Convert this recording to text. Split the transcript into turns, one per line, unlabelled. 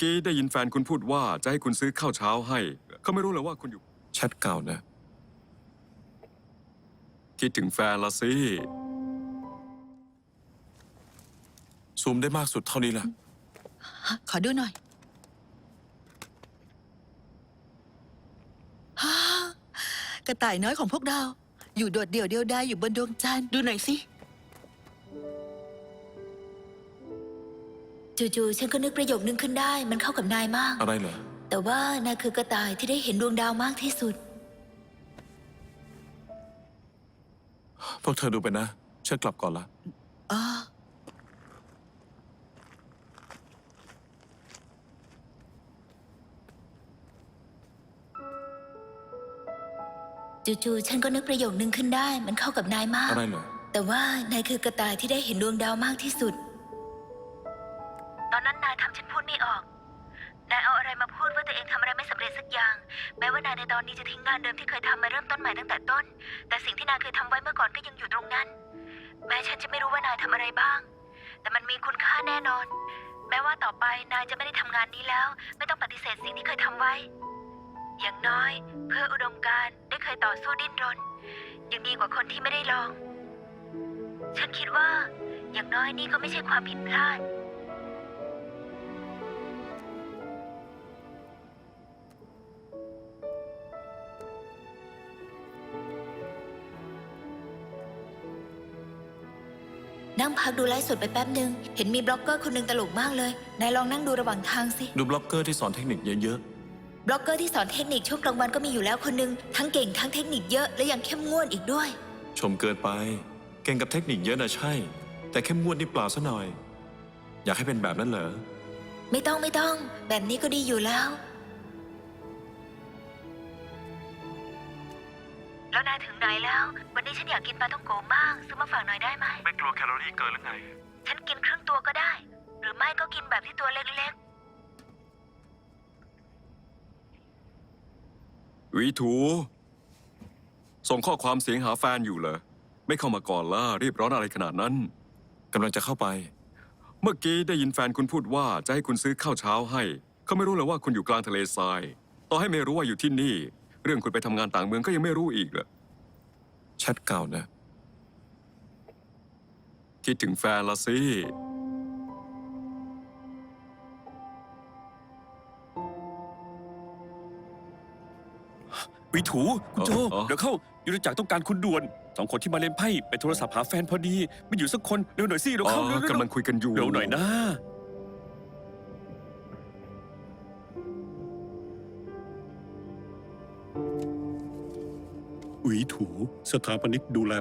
กี้ได้ยินแฟนคุณพูดว่าจะให้คุณซื้อข้าวเช้าให้ เขาไม่รู้เลยว่าคุณอยู่
แชทเก่านะ
คิดถึงแฟนละสิ
ซูมได้มากสุดเท่านี้แหละ
ฮะขอดูหน่อยฮ่ากระต่ายน้อยของพวกเรา อยู่โดดเดี่ยวเดียวดายอยู่บนดวงจันทร์
ดูหน่อยสิ
จู่ๆฉันก็นึกประโยคนึงขึ้นได้ มันเข้ากับนายมาก
อะไรเหรอ
แต่ว่านายคือกระต่ายที่ได้เห็นดวงดาวมากที่สุด
พวกเธอดูไปนะฉันกลับก่อนละ
อ๋อ
จู่ๆฉันก็นึกประโยคนึงขึ้นได้ มันเข้ากับนายมาก
อะไรเหรอ
แต่ว่านายคือกระต่ายที่ได้เห็นดวงดาวมากที่สุดำเร็จสักอย่าง แม้ว่านายในตอนนี้จะทิ้งงานเดิมที่เคยทำมาเริ่มต้นใหม่ตั้งแต่ต้น แต่สิ่งที่นายเคยทำไว้เมื่อก่อนก็ยังอยู่ตรงนั้น แม้ฉันจะไม่รู้ว่านายทำอะไรบ้าง แต่มันมีคุณค่าแน่นอน แม้ว่าต่อไปนายจะไม่ได้ทำงานนี้แล้ว ไม่ต้องปฏิเสธสิ่งที่เคยทำไว้ อย่างน้อย เพื่ออุดมการณ์ได้เคยต่อสู้ดิ้นรน ยังดีกว่าคนที่ไม่ได้ลอง ฉันคิดว่า อย่างน้อยนี่ก็ไม่ใช่ความผิดพลาด นั่งพักดูไลฟ์สดไปแป๊บหนึ่งเห็นมีบล็อกเกอร์คนหนึ่งตลกมากเลย นายลองนั่งดูระหว่างทางสิ
ดูบล็อกเกอร์ที่สอนเทคนิคเยอะ
บล็อกเกอร์ที่สอนเทคนิคช่วงกลางวันก็มีอยู่แล้วคนหนึ่งทั้งเก่งทั้งเทคนิคเยอะและยังเข้มงวดอีกด้วย
ๆ ชมเกินไป เก่งกับเทคนิคเยอะนะใช่ แต่เข้มงวดนี่เปล่าซะหน่อย อยากให้เป็นแบบนั้นเหรอ
ไม่ต้องไม่ต้อง แบบนี้ก็ดีอยู่แล้ว แล้วนายถึงไหนแล้ว วันนี้ฉันอยากกินปลาท่องโกมากซื้อมาฝากหน่อยได้ไหม
ไม่กลัวแคลอรี่เกินหรือไง
ฉันกินครึ่งตัวก็ได้ หรือไม่ก็กินแบบที่ตัวเล็ก
หวีถู ส่งข้อความเสียงหาแฟนอยู่เหรอ ไม่เข้ามาก่อนล่ะรีบร้อนอะไรขนาดนั้น
กำลังจะเข้าไป
เมื่อกี้ได้ยินแฟนคุณพูดว่าจะให้คุณซื้อข้าวเช้าให้ เขาไม่รู้เลยว่าคุณอยู่กลางทะเลทราย ต่อให้ไม่รู้ว่าอยู่ที่นี่ เรื่องคุณไปทำงานต่างเมืองก็ยังไม่รู้อีกเหรอ
แชทเก่านะ
คิดถึงแฟนละสิ
วิถูคุณโจ
อ๋อ
เดี๋ยวเข้ายุทธจักรต้องการคุณด่วนสองคนที่มาเล่นไพ่ไปโทรศัพท์หาแฟนพอดี ไม่อยู่สักคนเร็วหน่อยสิเร็ว
อ๋อ
เข้าเร็วเร็ว
กำลังคุยกันอยู่
เร็วหน่อยนะ
อุ๋ยถู สถาปนิกดูแล